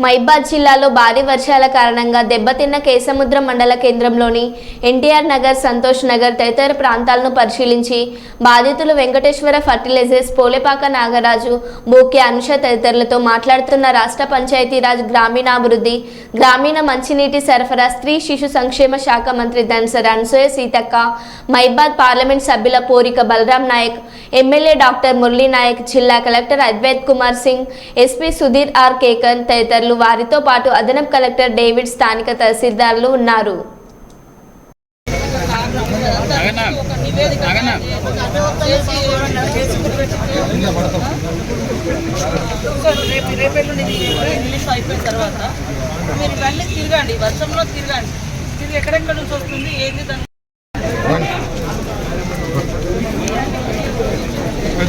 మైబాద్ జిల్లాలో భారీ వర్షాల కారణంగా దెబ్బతిన్న కేసముద్ర మండల కేంద్రంలోని ఎన్టీఆర్ నగర్ సంతోష్ నగర్ తదితర ప్రాంతాలను పరిశీలించి బాధితులు వెంకటేశ్వర ఫర్టిలైజర్స్ పోలేపాక నాగరాజు బోకే అనుష తదితరులతో మాట్లాడుతున్న రాష్ట్ర పంచాయతీరాజ్ గ్రామీణాభివృద్ధి గ్రామీణ మంచినీటి సరఫరా స్త్రీ శిశు సంక్షేమ శాఖ మంత్రి ధన్సర్ అనసూయ సీతక్క మైబాద్ పార్లమెంట్ సభ్యుల పోరిక బలరాం నాయక్ ఎమ్మెల్యే డాక్టర్ మురళీ నాయక్ జిల్లా collector Advaith Kumar Singh SP Sudheer R Kekan తదితరులు వారితో పాటు అదనపు కలెక్టర్ డేవిడ్ స్థానిక తహసీల్దారులు ఉన్నారు. రేపు రేపెల్లుండి అయిపోయిన తర్వాత మీరు ఇవన్నీ తిరగండి వర్షంలో తిరగండి. తిరిగి ఎక్కడెక్కడ నుంచి వస్తుంది ఏంది దాని కొంచెం గడి గడి గడి తమ్ముడు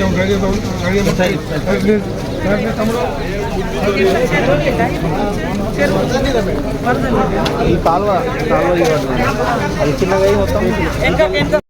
కొంచెం గడి గడి తమ్ముడు. ఈ కాలువ కాలువ ఇవ్వండి. అది చిన్నగా మొత్తం